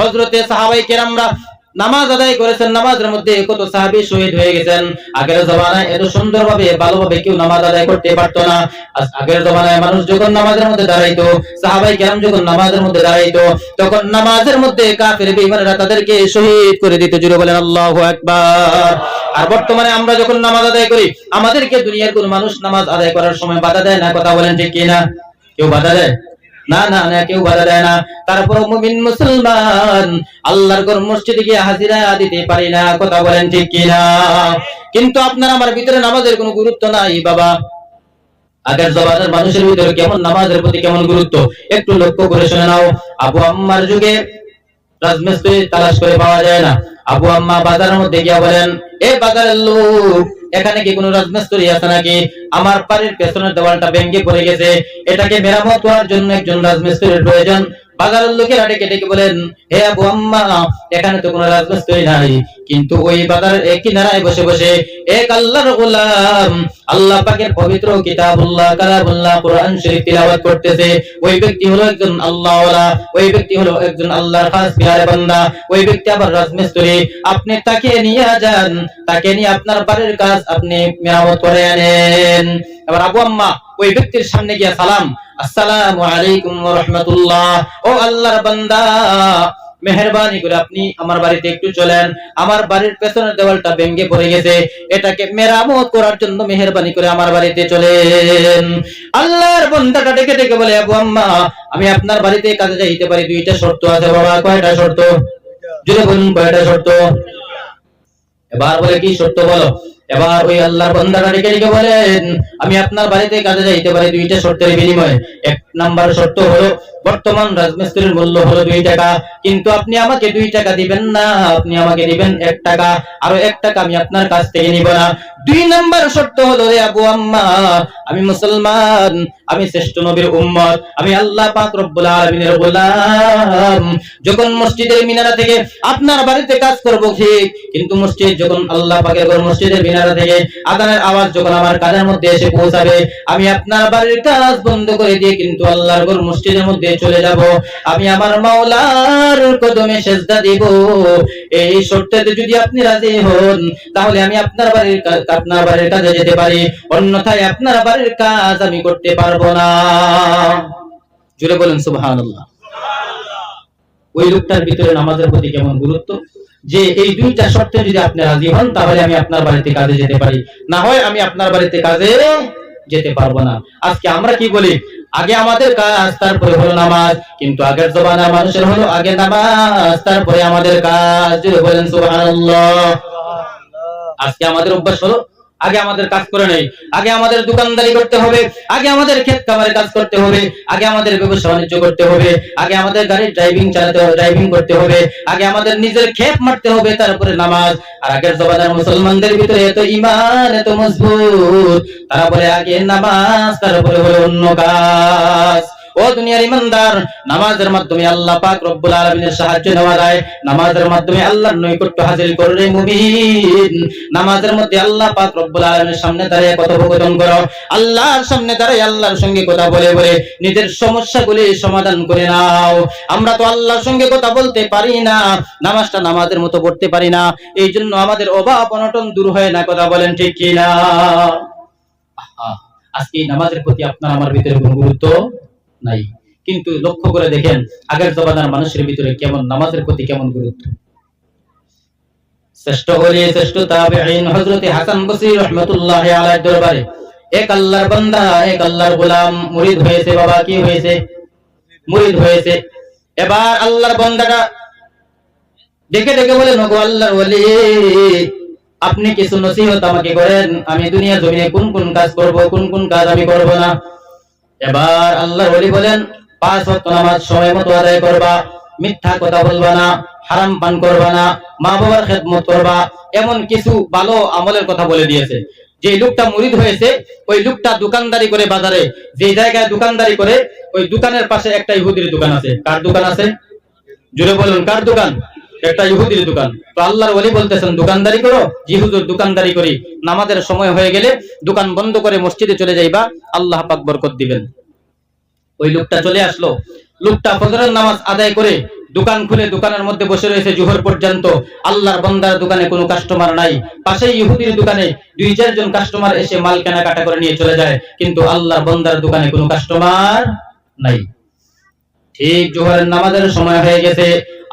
হজরতে সাহাবাই কেরামরা নামাজ আদায় করেছেন, নামাজের মধ্যে কত সাহাবী শহীদ হয়ে গেছেন। আগের জমানায় এত সুন্দরভাবে, ভালোভাবে কেউ নামাজ আদায় করতে পারতো না। আগের জমানায় মানুষ যখন নামাজের মধ্যে দাঁড়াইতো, সাহাবাই কেরাম যখন নামাজের মধ্যে দাঁড়াইতো, তখন নামাজের মধ্যে কাফের বেঈমানেরা তাদেরকে শহীদ করে দিত। জুড়ে বলেন, আল্লাহু আকবার। আর বর্তমানে আমরা যখন নামাজ আদায় করি, আমাদেরকে দুনিয়ার কোন মানুষ নামাজ আদায় করার সময় বাধা দেয় না? কথা বলেন ঠিক কিনা? কেউ বাধা দেয়? না না না, কেউ বাধা দেয় না। তারপর মুমিন মুসলমান আল্লাহর ঘর মসজিদে গিয়ে হাজিরা দিতে পারি না, কথা বলেন ঠিক কিনা? কিন্তু আপনার আমার ভিতরে নামাজের কোনো গুরুত্ব নাই, বাবা। আগের জমানার মানুষের ভিতরে কেমন নামাজের প্রতি কেমন গুরুত্ব? একটু লক্ষ্য করে শুনে নাও। আবু আম্মার যুগে রাজমিস্ত্রি তালাশ করে পাওয়া যায় না। আবু আম্মা বাজারের মধ্যে গিয়া বলেন, এ বাজারের লোক এখানে কি কোনো রাজমিস্ত্রি আছে নাকি? আমার বাড়ির পেছনের দেওয়ালটা ভেঙে পড়ে গেছে। এটাকে মেরামত করার জন্য একজন রাজমিস্ত্রির প্রয়োজন। বাজারের লোকেরা ডেকে ডেকে বলেন, হে আবু আম্মা, এখানে তো কোনো রাজমিস্ত্রি নাই। কিন্তু ওই এক কিনারায় বসে বসে এক আল্লাহর গোলাম, আল্লাহ পাকের পবিত্র কিতাবুল্লাহ, কালামুল্লাহ, কোরআন শরীফ তিলাওয়াত করতেছে। ওই ব্যক্তি হলো একজন আল্লাহওয়ালা, ওই ব্যক্তি হলো একজন আল্লাহর খাস পিয়ারে বান্দা, ওই ব্যক্তি আবার রাজমিস্ত্রি। আপনি তাকে নিয়ে যান, তাকে নিয়ে আপনার বাড়ির কাজ আপনি মেরামত করে আনেন। এবার আবু আম্মা ওই ব্যক্তির সামনে গিয়া সালাম, আসসালামু আলাইকুম ওয়া রাহমাতুল্লাহ, ও আল্লাহর বান্দা মেহরবানি করে আপনি আমার বাড়িতে একটু চলেন। আমার বাড়ির পেছনের দেওয়ালটা ভেঙে পড়ে গেছে। এটাকে মেরামত করার জন্য মেহরবানি করে আমার বাড়িতে চলেন। আল্লাহর বন্দাটা ডেকে ডেকে বলে, আবু আম্মা, আমি আপনার বাড়িতে কাজে যাইতে পারি। দুইটা শর্ত আছে বাবা। কয়টা শর্ত? জুড়ে বলুন, কয়টা শর্ত? এবার বলে, কি সত্য বলো? এবার ওই আল্লাহর বান্দাটা ডেকে ডেকে বলেন, আমি আপনার বাড়িতে কাজে যাইতে পারি দুইটা শর্তের বিনিময়ে। এক নাম্বার শর্ত হলো বর্তমান রাজমিস্ত্রির মূল্য হলো দুই টাকা। কিন্তু আপনি আমাকে দুই টাকা দিবেন না, আপনি আমাকে দিবেন এক টাকা। আরও এক টাকা আমি আপনার কাছ থেকে নিব না। দুই নাম্বার শর্ত হলো রে আবু আম্মা, আমি মুসলমান, আমি শ্রেষ্ঠ নবীর উম্মত, আমি আল্লাহ পাক রব্বুল আলামিনের গোলাম। যখন মসজিদের মিনারা থেকে আপনার বাড়িতে কাজ করব ঠিক, কিন্তু মসজিদ যখন আল্লাহ পাকের ঘর মসজিদের মিনারা থেকে আদানের আওয়াজ যখন আমার কানের মধ্যে এসে পৌঁছাবে, আমি আপনার বাড়ির কাজ বন্ধ করে দিয়ে কিন্তু আল্লাহর ঘর মসজিদের মধ্যে চলে যাব। আমি আমার মাওলার কদমে সেজদা দিব। এই শর্তেতে যদি আপনি রাজি হন, তাহলে আমি আপনার বাড়ির আপনার বাড়ির কাজে যেতে পারি। অন্যথায় আপনার বাড়ির কাজ আমি করতে পারব না। জুড়ে বলেন, সুবহানাল্লাহ। ওই লোকটার ভিতরে নামাজের প্রতি কেমন গুরুত্ব? যে এই দুইটা শর্তে যদি আপনি রাজি হন, তাহলে আমি আপনার বাড়িতে কাজে যেতে পারি। না হয় আমি আপনার বাড়িতে কাজে যেতে পারব না। আজকে আমরা কি বলি? আগে আমাদের কাজ, তারপরে হলো নামাজ। কিন্তু আগের জমানা মানুষের হলো আগে নামাজ, তারপরে আমাদের কাজ। বলেন সুবহানাল্লাহ। আজকে আমাদের অভ্যাস হলো আগে আমাদের কাজ করে নেই, আগে আমাদের দোকানদারি করতে হবে, আগে আমাদের ক্ষেত খামারে কাজ করতে হবে, আগে আমাদের ব্যবসা বাণিজ্য করতে হবে, আগে আমাদের গাড়ির ড্রাইভিং চালাতে ড্রাইভিং করতে হবে, আগে আমাদের নিজের ক্ষেপ মারতে হবে, তারপরে নামাজ। আর আগের জমানার মুসলমানদের ভিতরে এত ইমান এত মজবুত তারপরে আগে নামাজ তারপরে হলো অন্য কাজ। ও দুনিয়ার ইমানদার, নামাজের মাধ্যমে আল্লাহ পাক রব্বুল আলামিনের সাহায্য নেওয়া যায়। নামাজের মাধ্যমে আল্লাহর নৈকট্য হাসিল করলে মুমিন। নামাজের মধ্যে আল্লাহ পাক রব্বুল আলামিনের সামনে দাঁড়িয়ে কথোপকথন করো। আল্লাহর সামনে দাঁড়িয়ে আল্লাহর সঙ্গে কথা বলে বলে নিজের সমস্যাগুলি সমাধান করে নাও। আমরা তো আল্লাহর সঙ্গে কথা বলতে পারি না, নামাজটা নামাজের মতো পড়তে পারি না। এই জন্য আমাদের অভাব, অনটন দূর হয় না, কথা বলেন ঠিক কি না আজকে নামাজের প্রতি আপনার আমার ভিতরে কোনো গুরুত্ব নাই। কিন্তু লক্ষ্য করে দেখেন, আগের জমানার মানুষের ভিতরে কেমন নামাজের প্রতি কেমন গুরুত্ব? শ্রেষ্ঠ হলি শ্রেষ্ঠ তাবেঈন হযরত হাসান বসরি রাহমাতুল্লাহি আলাইহির দরবারে, এক আল্লাহর বান্দা, এক আল্লাহর গোলাম murid হয়েছে বাবা, কি হয়েছে? murid হয়েছে। এবার আল্লাহর বান্দাটা ডেকে ডেকে বলে, নগো আল্লাহর ওলি, আপনি কিছু নসিহত আমাকে করেন, আমি দুনিয়া জমিনে কোন কোন কাজ করব, কোন কোন কাজ আমি করব না। এবার আল্লাহ ওলি বলেন, পাঁচ ওয়াক্ত নামাজ সময় মতো আদায় করবা, মিথ্যা কথা বলবা না, হারাম পান করবা না, মা বাবার খেদমত করবা, এমন কিছু ভালো আমলের কথা বলে দিয়েছে। যে লোকটা মুরিদ হয়েছে, ওই লোকটা দোকানদারি করে বাজারে যে জায়গায় দোকানদারি করে, ওই দোকানের পাশে একটা ইহুদির দোকান আছে। কার দোকান আছে? জুড়ে বলুন, কার দোকান? একটা ইহুদির দোকান। তো আল্লাহর ওলি বলতেছেন, দোকানদারি করো, জি হুজুর, দোকানদারি করি। নামাজের সময় হয়ে গেলে দোকান বন্ধ করে মসজিদে চলে যাইবা, আল্লাহ পাক বরকত দিবেন। ওই লোকটা চলে আসলো। লোকটা ফজরের নামাজ আদায় করে দোকান খুলে দোকানের মধ্যে বসে রয়েছে জোহর পর্যন্ত। আল্লাহর বন্দার দোকানে কোনো কাস্টমার নাই। পাশেই ইহুদির দোকানে দুই চারজন কাস্টমার এসে মাল কেনাকাটা করে নিয়ে চলে যায়। কিন্তু আল্লাহর বন্দার দোকানে কোনো কাস্টমার নাই। ঠিক জোহরের নামাজের সময় হয়ে গেছে।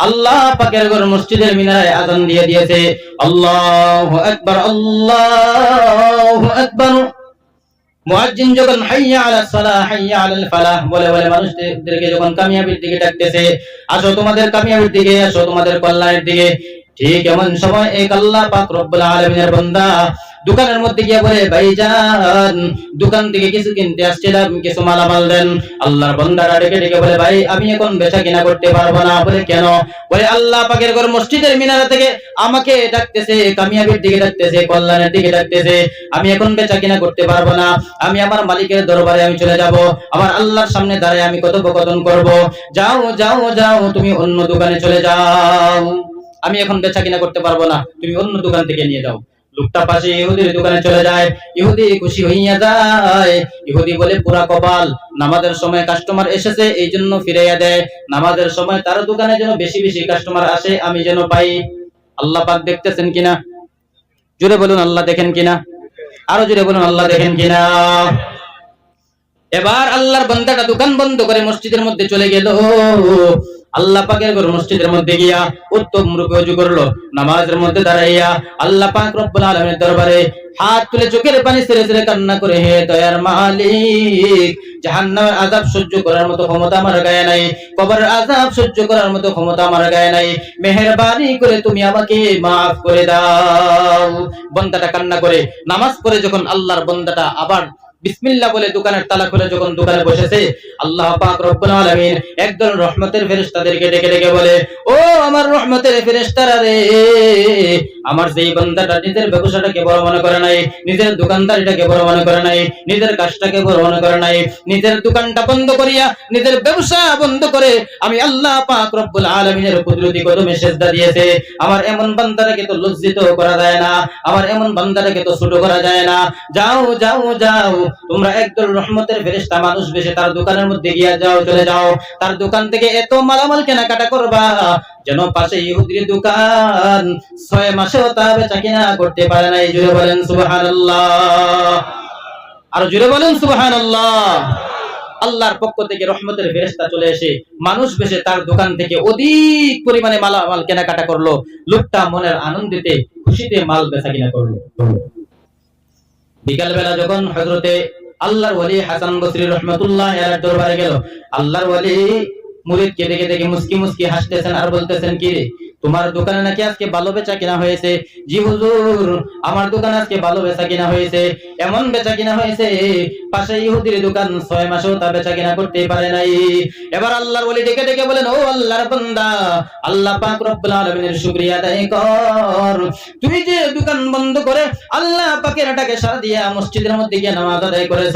আল্লাহ পাকের ঘর মসজিদের মিনারে আজান দিয়ে দিয়েছে। আল্লাহু আকবার, আল্লাহু মুয়াজ্জিন যখন হাইয়া বলে বলে ডাকতেছে, আসো তোমাদের দিকে তোমাদের ঠিক এমন সময় এক আল্লাহ পাক রব্বুল আলামিনের বান্দা দোকানের মধ্যে গিয়ে বলে, ভাইজান, দোকান থেকে কিছু কিনতে আসছিলাম, কিছু মালামাল দেন। আল্লাহর বান্দারা ডেকে ডেকে বলে, ভাই, আমি এখন বেচা কিনা করতে পারব না। বলে, কেন? বলে, আল্লাহ পাকের ঘর মসজিদের মিনারা থেকে আমাকে ডাকতেছে, কামিয়াবির দিকে ডাকতেছে, কল্যাণের দিকে ডাকতেছে। আমি এখন বেচা কিনা করতে পারব না। আমি আমার মালিকের দরবারে আমি চলে যাব। আমার আল্লাহর সামনে দাঁড়ায় আমি কথোপকথন করব। যাও যাও যাও, তুমি অন্য দোকানে চলে যাও। আমি এখন বেচা কিনা করতে পারব না। তুমি অন্য দোকান থেকে নিয়ে যাও। লোকটা পাশে ইহুদির দোকানে চলে যায়। ইহুদি খুশি হইয়া যায়। ইহুদি বলে, পুরা কপাল। নামাজের সময় কাস্টমার এসেছে, এই জন্য ফিরাইয়া দেয়। নামাজের সময় তার দোকানে যেন বেশি বেশি কাস্টমার আসে, আমি যেন পাই। আল্লাহ পাক দেখতেছেন কিনা? জুড়ে বলুন, আল্লাহ দেখেন কিনা? আরও জুড়ে বলুন, আল্লাহ দেখেন কিনা? এবার আল্লাহর বান্দাটা দোকান বন্ধ করে মসজিদের মধ্যে চলে গেল। আল্লাহ পাকের ঘর মসজিদের মধ্যে গিয়া উত্তম রূপে অজু করল, নামাজের মধ্যে দাঁড়াইয়া আল্লাহ পাক রব্বুল আলামিনের দরবারে হাত তুলে চোখের পানি ছেড়ে ছেড়ে কান্না করে, হে দয়ার মালিক, জাহান্নামের আযাব সহ্য করার মতো ক্ষমতা আমার গায়ে নাই, কবরের আযাব সহ্য করার মতো ক্ষমতা আমার গায়ে নাই, মেহেরবানি করে তুমি আমাকে মাফ করে দাও। বন্দাটা কান্না করে, নামাজ পড়ে যখন আল্লাহর বন্দাটা আবার বিসমিল্লাহ বলে দোকানের তালা খুলে যখন দোকানে বসেছে, আল্লাহ পাক রব্বুল আলামিন একজন রহমতের ফেরেশতাদেরকে ডেকে ডেকে বলে, ও আমার রহমতের ফেরেশতারা রে। আমার যেই বান্দাটা নিজের ব্যবসাটাকে বড় মনে করে নাই, নিজের দোকানদারিটাকে বড় মনে করে নাই, নিজের কাজটাকে বড় মনে করে নাই, নিজের দোকানটা বন্ধ করিয়া নিজের ব্যবসা বন্ধ করে আমি আল্লাহ পাক রব্বুল আলামিনের কুদরতি কদমে সেজদা দিয়েছে। আমার এমন বান্দাটাকে তো লজ্জিত করা যায় না, আমার এমন বান্দাটাকে তো ছোট করা যায় না। যাও যাও যাও, তোমরা একদল রহমতের ফেরেশতা মানুষ বেশে তার দোকানের মধ্যে গিয়া যাও, চলে যাও। তার দোকান থেকে এত মালামাল কেনাকাটা করবা যেন পাশে ইহুদির দোকান ছয় মাসেও তা বেচা কিনা করতে পারে নাই জুড়ে বলেন সুবহানাল্লাহ। আর জুড়ে বলেন সুবহানাল্লাহ। আল্লাহর পক্ষ থেকে রহমতের ফেরেশতা চলে এসে মানুষ বেশে তার দোকান থেকে অধিক পরিমাণে মালামাল কেনাকাটা করল, লোকটা মনের আনন্দিতে খুশিতে মাল বেচা কিনা করল। বিকাল বেলা যখন হজরতে আল্লাহর ওয়ালি হাসান বসরি রহমতুল্লাহ দরবারে গেল, আল্লাহর ওয়ালি মুরিদ কে দেখে দেখে মুসকি মুস্কি হাসতেছেন আর বলতেছেন কি তোমার দোকানে নাকি আজকে ভালো বেচা কিনা হয়েছে? জি হুজুর, আমার দোকানে আজকে ভালো বেচা কিনা হয়েছে, এমন বেচা কিনা হয়েছে পাশে ইহুদির দোকান ছয় মাসেও তা বেচা কিনা করতে পারে নাই। এবার আল্লাহর ওলি ডেকে ডেকে বলেন, ও আল্লাহর বান্দা, আল্লাহ পাক রব্বুল আলামিনের শুকরিয়া আদায় কর। তুই যে দোকান বন্ধ করে আল্লাহ পাকের ডাকে সাড়া দিয়া মসজিদের মধ্যে গিয়ে নামাজ আদায় করেছ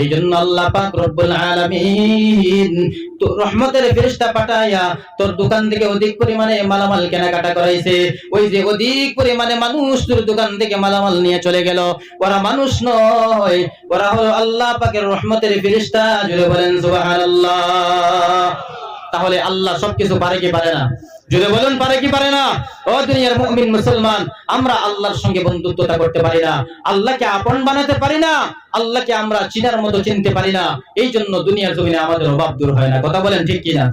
এই জন্য আল্লাহ পাক রব্বুল আলামিন তো রহমতের ফেরেশতা পাঠায়া তোর দোকান থেকে অধিক পরিমাণে মালামাল কেনাকাটা করাইছে। ওই যে অধিক পরিমাণে মানুষ তোর দোকান থেকে মালামাল নিয়ে চলে গেল। ওরা মানুষ নয়, ওরা হলো আল্লাহ পাকের রহমতের ফিরিস্তা জুড়ে বলেন, সুবহানাল্লাহ। তাহলে আল্লাহ সবকিছু পারে কি পারে না? যদি বলেন, পারে কি পারে না? ও দুনিয়ার মুমিন মুসলমান, আমরা আল্লাহর সঙ্গে বন্ধুত্বতা করতে পারি না। আল্লাহকে আপন বানাতে পারি না, আল্লাহকে আমরা চিনার মতো চিনতে পারি না। এই জন্য দুনিয়ার জমিনে আমাদের অভাব দূর হয় না। কথা বলেন ঠিক কিনা?